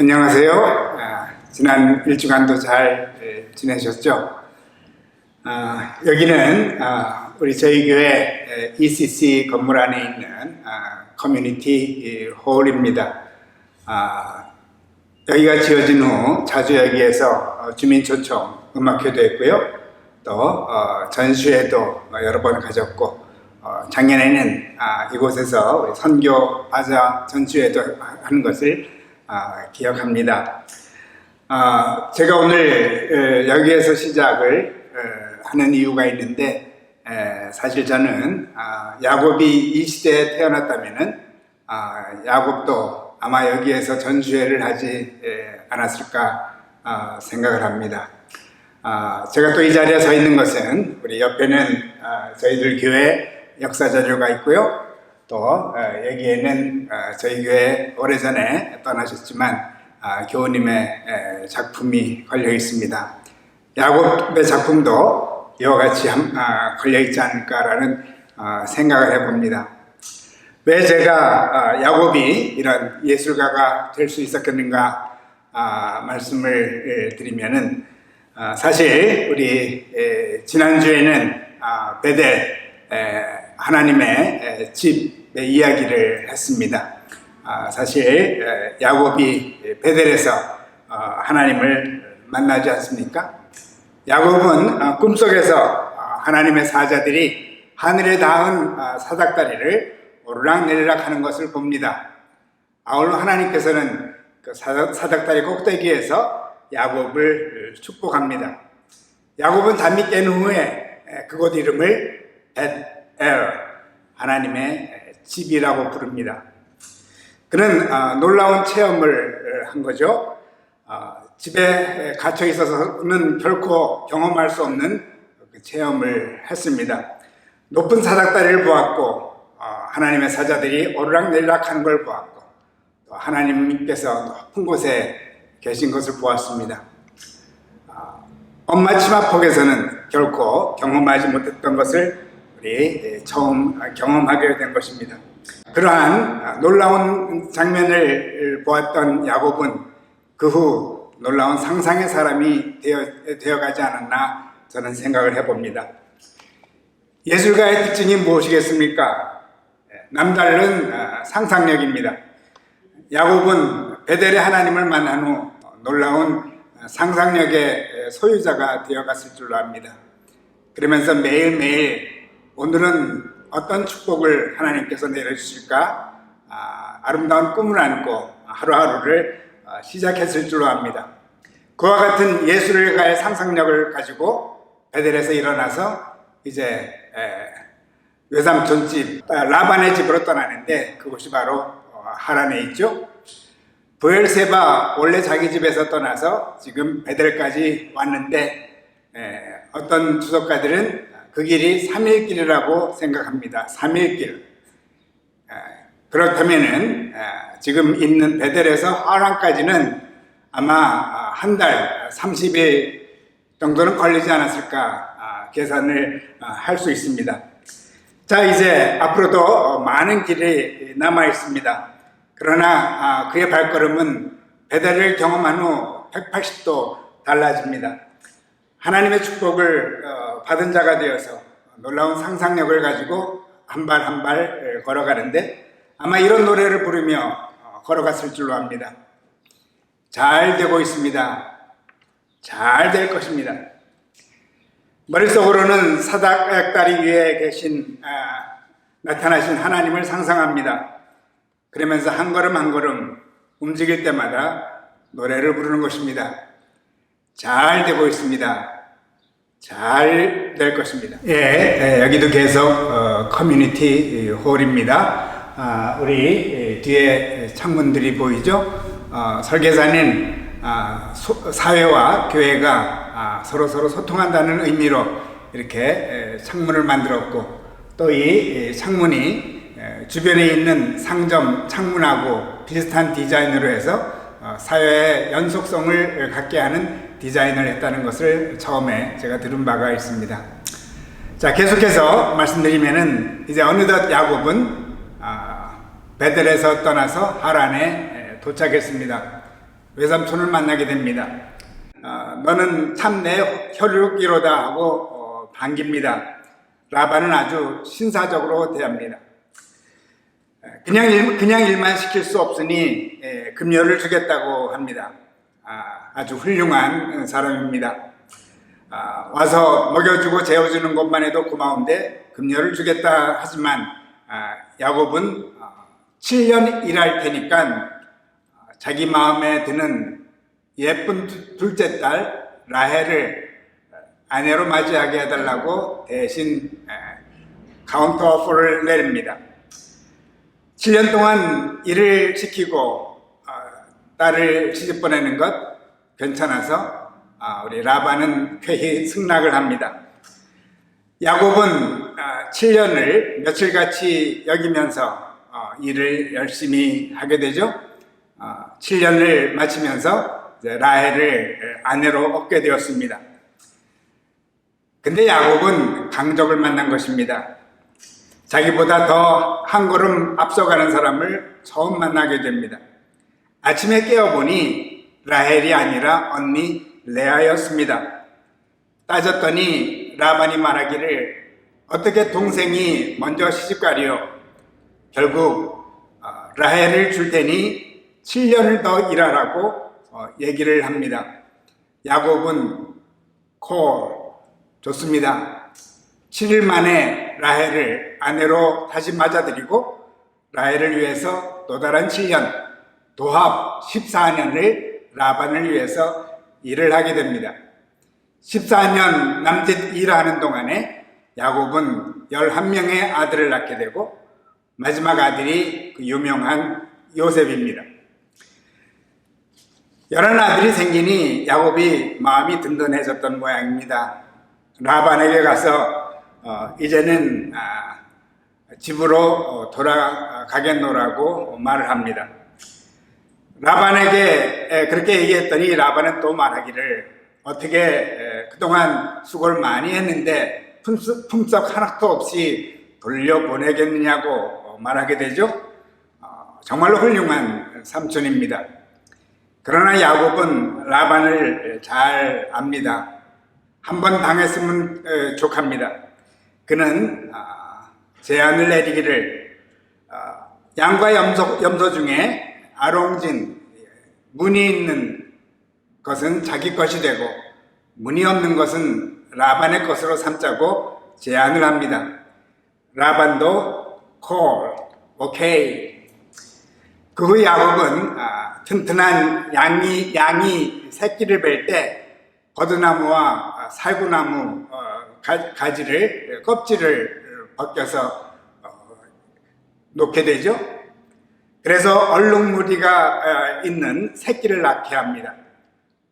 안녕하세요. 아, 지난 일주간도 잘 에, 지내셨죠? 아, 여기는 아, 우리 저희 교회 에, ECC 건물 안에 있는 아, 커뮤니티 이, 홀입니다. 아, 여기가 지어진 후 자주 여기에서 어, 주민 초청 음악회도 했고요. 또 어, 전시회도 어, 여러 번 가졌고 어, 작년에는 아, 이곳에서 선교 바자 전시회도 하는 것을 아, 기억합니다. 아, 제가 오늘 에, 여기에서 시작을 에, 하는 이유가 있는데 에, 사실 저는 아, 야곱이 이 시대에 태어났다면은 아, 야곱도 아마 여기에서 전시회를 하지 에, 않았을까 아, 생각을 합니다. 아, 제가 또 이 자리에 서 있는 것은 우리 옆에는 아, 저희들 교회 역사 자료가 있고요. 또 어, 여기에는 어, 저희 교회 오래전에 떠나셨지만 아, 교우님의 에, 작품이 걸려 있습니다. 야곱의 작품도 이와 같이 함- 아, 걸려 있지 않을까라는 아, 생각을 해봅니다. 왜 제가 아, 야곱이 이런 예술가가 될 수 있었겠는가 아, 말씀을 에, 드리면은 아, 사실 우리 에, 지난주에는 아, 베델 에, 하나님의 에, 집의 이야기를 했습니다. 아, 사실 에, 야곱이 베델에서 어, 하나님을 만나지 않습니까? 야곱은 어, 꿈속에서 어, 하나님의 사자들이 하늘에 닿은 어, 사닥다리를 오르락내리락 하는 것을 봅니다. 아울러 하나님께서는 그 사- 사닥다리 꼭대기에서 야곱을 축복합니다. 야곱은 잠이 깬 후에 에, 그곳 이름을 벳엘 하나님의 집이라고 부릅니다. 그는 아, 놀라운 체험을 한 거죠. 아, 집에 갇혀 있어서는 결코 경험할 수 없는 그 체험을 했습니다. 높은 사닥다리를 보았고 아, 하나님의 사자들이 오르락내리락 하는 걸 보았고 또 하나님께서 높은 곳에 계신 것을 보았습니다. 아, 엄마 치마 폭에서는 결코 경험하지 못했던 것을 우리 처음 경험하게 된 것입니다. 그러한 놀라운 장면을 보았던 야곱은 그 후 놀라운 상상의 사람이 되어, 되어가지 않았나 저는 생각을 해봅니다. 예술가의 특징이 무엇이겠습니까? 남다른 아, 상상력입니다. 야곱은 베델의 하나님을 만난 후 놀라운 상상력의 소유자가 되어갔을 줄로 압니다. 그러면서 매일매일 오늘은 어떤 축복을 하나님께서 내려주실까 아, 아름다운 꿈을 안고 하루하루를 아, 시작했을 줄로 압니다. 그와 같은 예술가의 상상력을 가지고 베델에서 일어나서 이제 에, 외삼촌 집 아, 라반의 집으로 떠나는데 그곳이 바로 어, 하란에 있죠. 부엘세바 원래 자기 집에서 떠나서 지금 베델까지 왔는데 에, 어떤 주석가들은 그 길이 3일 길이라고 생각합니다. 3일 길. 에, 그렇다면은 에, 지금 있는 베델에서 하란까지는 아마 한 달 30일 정도는 걸리지 않았을까 아, 계산을 할 수 있습니다. 자, 이제 앞으로도 어, 많은 길이 남아 있습니다. 그러나 아, 그의 발걸음은 베델을 경험한 후 180도 달라집니다. 하나님의 축복을 어, 받은 자가 되어서 놀라운 상상력을 가지고 한 발 한 발 걸어가는데 아마 이런 노래를 부르며 어, 걸어갔을 줄로 압니다. 잘 되고 있습니다. 잘 될 것입니다. 머릿속으로는 사닥다리 위에 계신 아, 나타나신 하나님을 상상합니다. 그러면서 한 걸음 한 걸음 움직일 때마다 노래를 부르는 것입니다. 잘 되고 있습니다. 잘 될 것입니다. 예, 예, 여기도 계속 어, 커뮤니티 홀입니다. 아, 우리 예, 뒤에 창문들이 보이죠? 어, 설계사는 아, 소- 사회와 교회가 아, 서로 서로 소통한다는 의미로 이렇게 에, 창문을 만들었고 또 이 창문이 에, 주변에 있는 상점 창문하고 비슷한 디자인으로 해서 어, 사회의 연속성을 갖게 하는 디자인을 했다는 것을 처음에 제가 들은 바가 있습니다. 자 계속해서 말씀드리면은 이제 어느덧 야곱은 아, 베델에서 떠나서 하란에 에, 도착했습니다. 외삼촌을 만나게 됩니다. 어, 너는 참 내 혈육이로다 하고 어, 반깁니다. 라반은 아주 신사적으로 대합니다. 그냥 일, 그냥 일만 시킬 수 없으니 예, 금료를 주겠다고 합니다. 아, 주 훌륭한 사람입니다. 아, 와서 먹여주고 재워주는 것만 해도 고마운데 금료를 주겠다 하지만 아, 야곱은 아, 7년 일할 테니까 아, 자기 마음에 드는 예쁜 두- 둘째 딸 라헬을 아내로 맞이하게 해달라고 대신 에, 카운터 오퍼를 내립니다. 7년 동안 일을 시키고 어, 딸을 시집 보내는 것 괜찮아서 아, 우리 라반은 쾌히 승낙을 합니다. 야곱은 7년을 며칠같이 여기면서 어, 일을 열심히 하게 되죠. 7년을 마치면서 이제 라헬을 아내로 얻게 되었습니다. 근데 야곱은 강적을 만난 것입니다. 자기보다 더 한 걸음 앞서가는 사람을 처음 만나게 됩니다. 아침에 깨어보니 라헬이 아니라 언니 레아였습니다. 따졌더니 라반이 말하기를 어떻게 동생이 먼저 시집가리요? 결국 어, 라헬을 줄 테니 7년을 더 일하라고 어, 얘기를 합니다. 야곱은 콜 좋습니다. 7일 만에 라헬을 아내로 다시 맞아들이고 라헬을 위해서 또 다른 7년 도합 14년을 라반을 위해서 일을 하게 됩니다. 14년 남짓 일하는 동안에 야곱은 11명의 아들을 낳게 되고 마지막 아들이 그 유명한 요셉입니다. 열한 아들이 생기니 야곱이 마음이 든든해졌던 모양입니다. 라반에게 가서 어, 이제는 아, 집으로 어, 돌아가겠노라고 말을 합니다. 라반에게 에, 그렇게 얘기했더니 라반은 또 말하기를 어떻게 에, 그동안 수고를 많이 했는데 품석 하나도 없이 돌려보내겠느냐고 어, 말하게 되죠. 어, 정말로 훌륭한 삼촌입니다. 그러나 야곱은 라반을 잘 압니다. 한 번 당했으면 에, 족합니다. 그는 아, 제안을 내리기를 아, 양과 염소, 염소 중에 아롱진 문이 있는 것은 자기 것이 되고 문이 없는 것은 라반의 것으로 삼자고 제안을 합니다. 라반도 콜, 오케이. 그후 야곱은 아, 튼튼한 양이 양이 새끼를 뵐 때 버드나무와 아, 살구나무 어, 가, 가지를 껍질을 벗겨서 어, 놓게 되죠. 그래서 얼룩무리가 어, 있는 새끼를 낳게 합니다.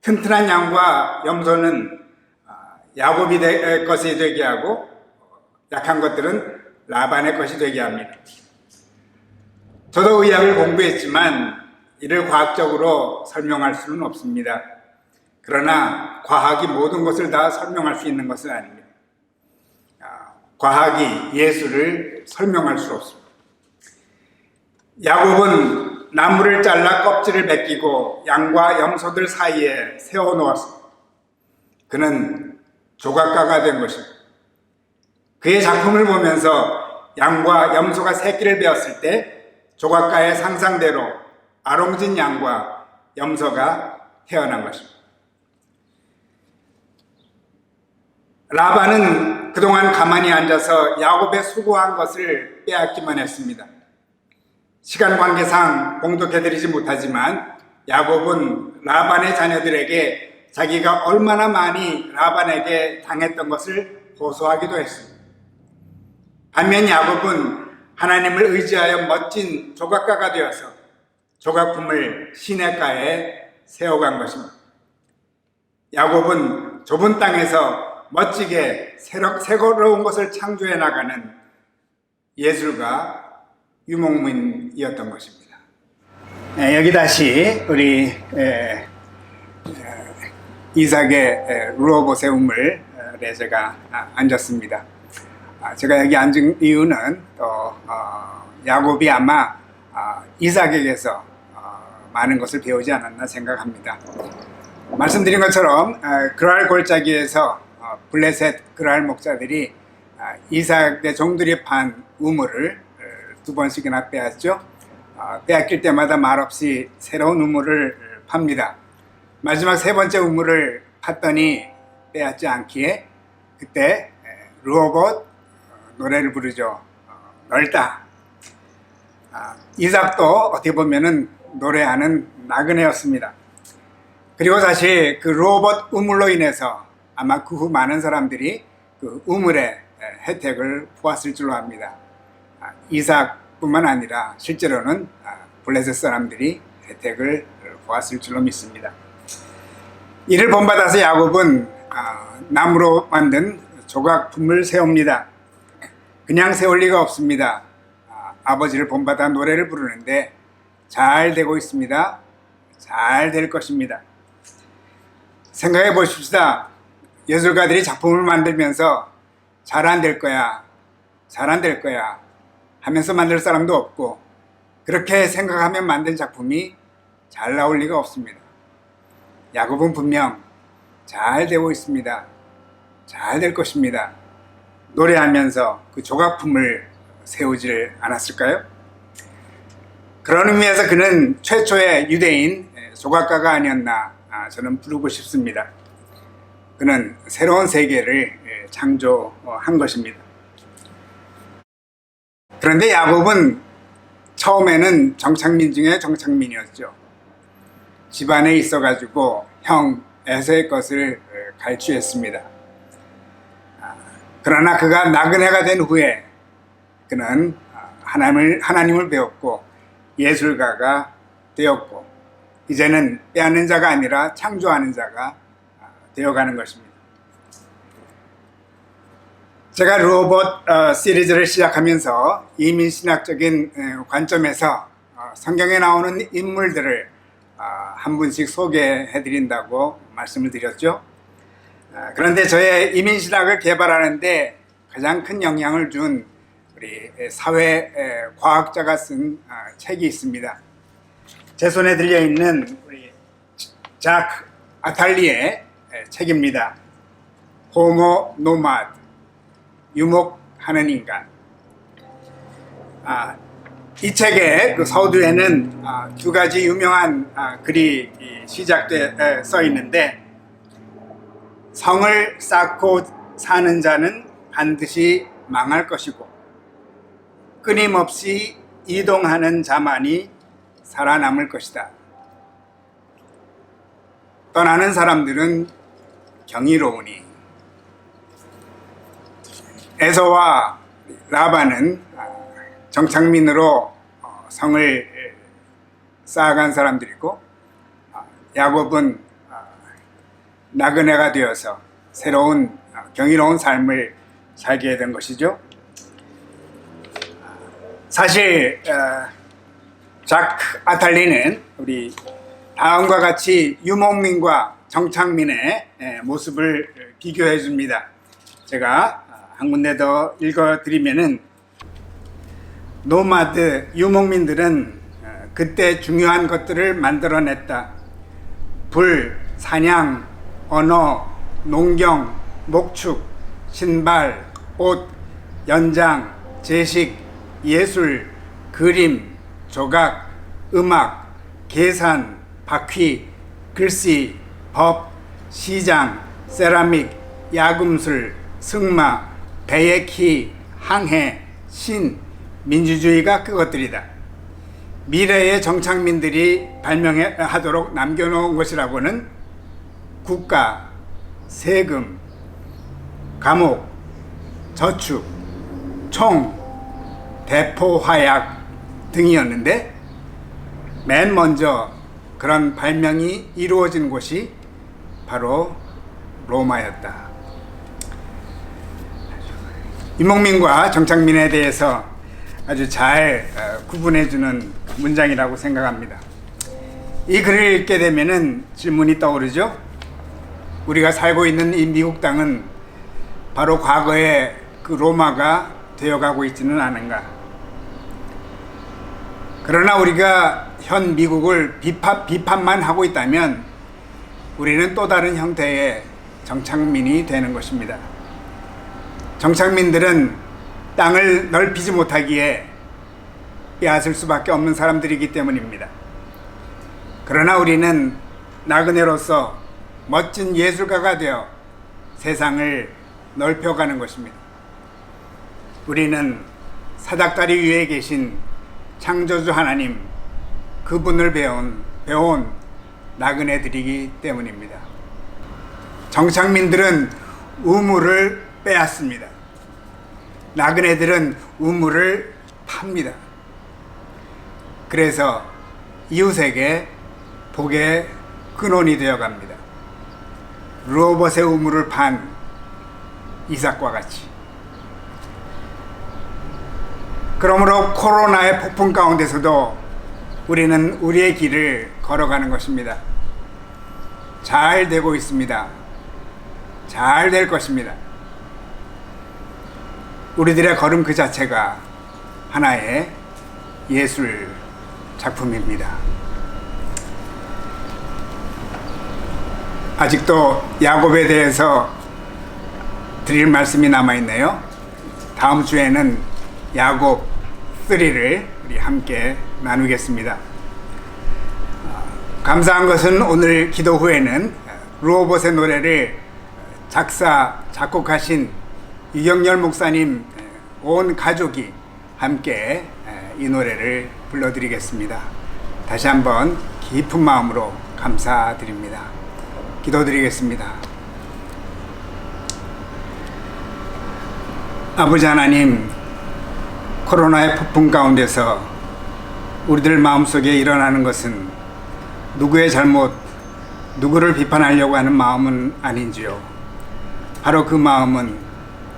튼튼한 양과 염소는 아, 야곱이 되, 것이 되게 하고 약한 것들은 라반의 것이 되게 합니다. 저도 의학을 공부했지만 이를 과학적으로 설명할 수는 없습니다. 그러나 과학이 모든 것을 다 설명할 수 있는 것은 아닙니다. 아, 과학이 예수를 설명할 수 없습니다. 야곱은 나무를 잘라 껍질을 벗기고 양과 염소들 사이에 세워 놓았습니다. 그는 조각가가 된 것입니다. 그의 작품을 보면서 양과 염소가 새끼를 베었을 때 조각가의 상상대로 아롱진 양과 염소가 태어난 것입니다. 라반은 그동안 가만히 앉아서 야곱의 수고한 것을 빼앗기만 했습니다. 시간 관계상 공독해드리지 못하지만 야곱은 라반의 자녀들에게 자기가 얼마나 많이 라반에게 당했던 것을 호소하기도 했습니다. 반면 야곱은 하나님을 의지하여 멋진 조각가가 되어서 조각품을 시내가에 세워간 것입니다. 야곱은 좁은 땅에서 멋지게 새로, 새로운 것을 창조해 나가는 예술가 유목민이었던 것입니다. 예, 여기 다시 우리 에, 에, 이삭의 루어보 세움을 제가 아, 앉았습니다. 아, 제가 여기 앉은 이유는 또 어, 야곱이 아마 아, 이삭에게서 어, 많은 것을 배우지 않았나 생각합니다. 말씀드린 것처럼 어, 그랄 골짜기에서 어, 블레셋 그랄 목자들이 아, 이삭의 종들이 판 우물을 어, 두 번씩이나 빼앗죠. 어, 빼앗길 때마다 말없이 새로운 우물을 어, 팝니다. 마지막 세 번째 우물을 팠더니 빼앗지 않기에 그때 에, 르호봇 어, 노래를 부르죠. 어, 넓다. 아, 이삭도 어떻게 보면은 노래하는 나그네였습니다. 그리고 사실 그 로봇 우물로 인해서 아마 그 후 많은 사람들이 그 우물의 에, 혜택을 보았을 줄로 압니다. 아, 이삭뿐만 아니라 실제로는 아, 블레셋 사람들이 혜택을 보았을 줄로 믿습니다. 이를 본받아서 야곱은 아, 나무로 만든 조각품을 세웁니다. 그냥 세울 리가 없습니다. 아, 아버지를 본받아 노래를 부르는데 잘 되고 있습니다. 잘 될 것입니다. 생각해 보십시다. 예술가들이 작품을 만들면서 잘 안 될 거야, 잘 안 될 거야 하면서 만들 사람도 없고 그렇게 생각하면 만든 작품이 잘 나올 리가 없습니다. 야곱은 분명 잘 되고 있습니다. 잘 될 것입니다. 노래하면서 그 조각품을 세우질 않았을까요? 그런 의미에서 그는 최초의 유대인 조각가가 아니었나 아, 저는 부르고 싶습니다. 그는 새로운 세계를 예, 창조한 것입니다. 그런데 야곱은 처음에는 정착민 중에 정착민이었죠. 집안에 있어가지고 형 에서의 것을 예, 갈취했습니다. 아, 그러나 그가 나그네가 된 후에 그는 아, 하나님을 하나님을 배웠고 예술가가 되었고 이제는 빼앗는 자가 아니라 창조하는 자가 아, 되어가는 것입니다. 제가 로봇 어, 시리즈를 시작하면서 이민 신학적인 에, 관점에서 어, 성경에 나오는 인물들을 어, 한 분씩 소개해 드린다고 말씀을 드렸죠. 아, 그런데 저의 이민 신학을 개발하는데 가장 큰 영향을 준 우리 사회 에, 과학자가 쓴 아, 책이 있습니다. 제 손에 들려 있는 우리 작 아탈리의 에, 책입니다. 호모 노마드 유목하는 인간. 아, 이 책의 그 서두에는 아, 두 가지 유명한 아, 글이 이 시작돼 에, 써 있는데 성을 쌓고 사는 자는 반드시 망할 것이고 끊임없이 이동하는 자만이 살아남을 것이다. 떠나는 사람들은 경이로우니 에서와 라반은 아, 정착민으로 어, 성을 쌓아간 사람들이고 아, 야곱은 아, 나그네가 되어서 새로운 아, 경이로운 삶을 살게 된 것이죠. 사실 어, 작 아탈리는 우리 다음과 같이 유목민과 정착민의 예, 모습을 비교해 줍니다. 제가 한 군데 더 읽어드리면은 노마드 유목민들은 어, 그때 중요한 것들을 만들어냈다. 불, 사냥, 언어, 농경, 목축, 신발, 옷, 연장, 제식, 예술, 그림, 조각, 음악, 계산, 바퀴, 글씨, 법, 시장, 세라믹, 야금술, 승마, 배의 키, 항해, 신, 민주주의가 그것들이다. 미래의 정착민들이 발명하도록 남겨놓은 것이라고는 국가, 세금, 감옥, 저축, 총, 대포 화약 등이었는데 맨 먼저 그런 발명이 이루어진 곳이 바로 로마였다. 이목민과 정착민에 대해서 아주 잘 어, 구분해주는 문장이라고 생각합니다. 이 글을 읽게 되면은 질문이 떠오르죠. 우리가 살고 있는 이 미국 땅은 바로 과거의 그 로마가 되어가고 있지는 않은가. 그러나 우리가 현 미국을 비판, 비판만 하고 있다면 우리는 또 다른 형태의 정착민이 되는 것입니다. 정착민들은 땅을 넓히지 못하기에 빼앗을 수밖에 없는 사람들이기 때문입니다. 그러나 우리는 나그네로서 멋진 예술가가 되어 세상을 넓혀가는 것입니다. 우리는 사닥다리 위에 계신 창조주 하나님 그분을 배운 배운 나그네들이기 때문입니다. 정착민들은 우물을 빼앗습니다. 나그네들은 우물을 팝니다. 그래서 이웃에게 복의 근원이 되어 갑니다. 로봇의 우물을 판 이삭과 같이. 그러므로 코로나의 폭풍 가운데서도 우리는 우리의 길을 걸어가는 것입니다. 잘 되고 있습니다. 잘 될 것입니다. 우리들의 걸음 그 자체가 하나의 예술 작품입니다. 아직도 야곱에 대해서 드릴 말씀이 남아 있네요. 다음 주에는 야곱 3를 우리 함께 나누겠습니다. 어, 감사한 것은 오늘 기도 후에는 루오봇의 노래를 작사 작곡하신 이경열 목사님 온 가족이 함께 이 노래를 불러드리겠습니다. 다시 한번 깊은 마음으로 감사드립니다. 기도드리겠습니다. 아버지 하나님, 코로나의 폭풍 가운데서 우리들 마음속에 일어나는 것은 누구의 잘못, 누구를 비판하려고 하는 마음은 아닌지요. 바로 그 마음은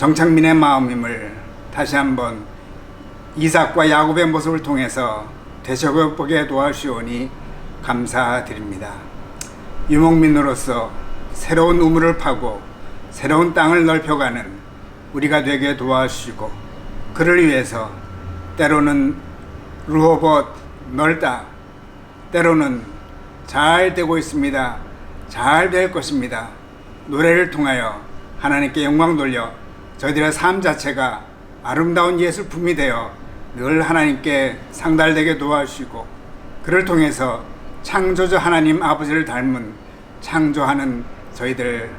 정창민의 마음임을 다시 한번 이삭과 야곱의 모습을 통해서 되새겨보게 도와주시오니 감사드립니다. 유목민으로서 새로운 우물을 파고 새로운 땅을 넓혀가는 우리가 되게 도와주시고 그를 위해서 때로는 루호봇 넓다 때로는 잘 되고 있습니다. 잘 될 것입니다. 노래를 통하여 하나님께 영광 돌려 저희들의 삶 자체가 아름다운 예술품이 되어 늘 하나님께 상달되게 도와주시고 그를 통해서 창조주 하나님 아버지를 닮은 창조하는 저희들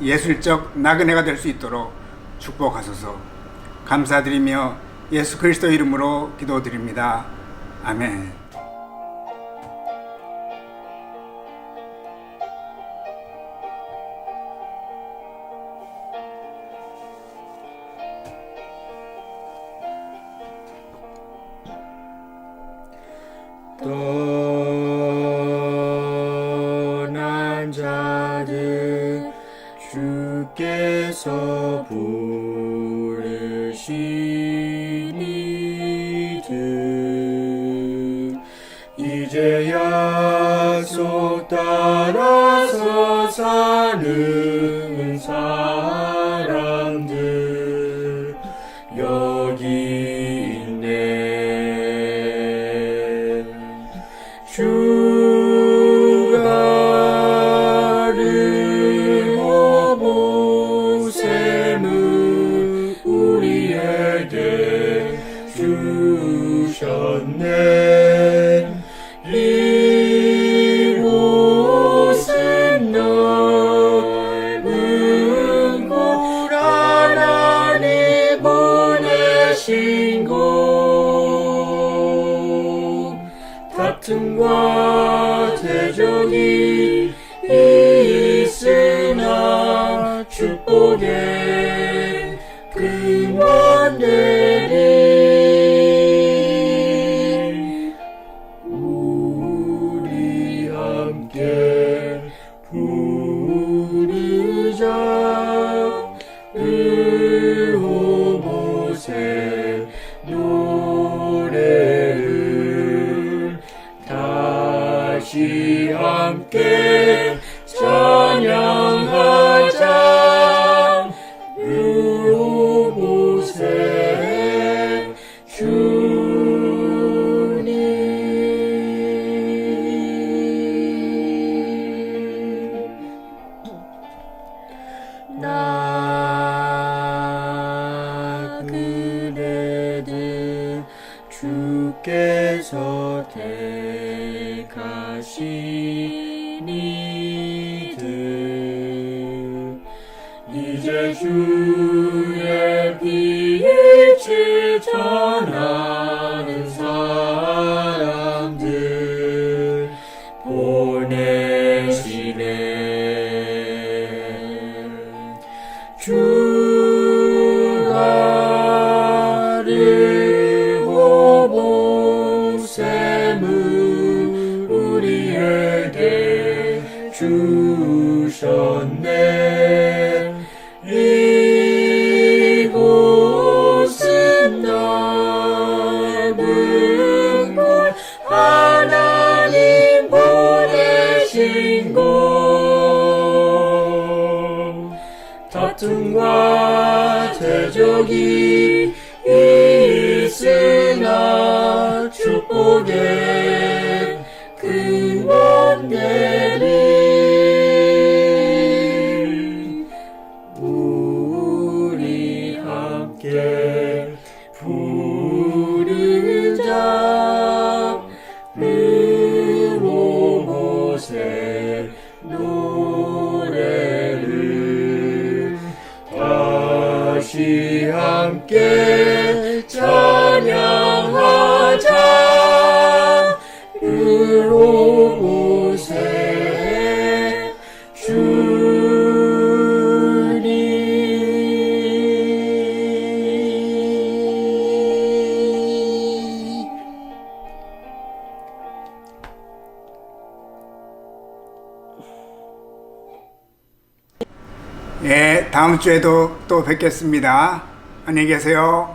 예술적 나그네가 될 수 있도록 축복하소서 감사드리며 예수 그리스도 이름으로 기도드립니다. 아멘. 나 그대들 주께서 택하시니들. 주 주셨네. 주에도 또 뵙겠습니다. 안녕히 계세요.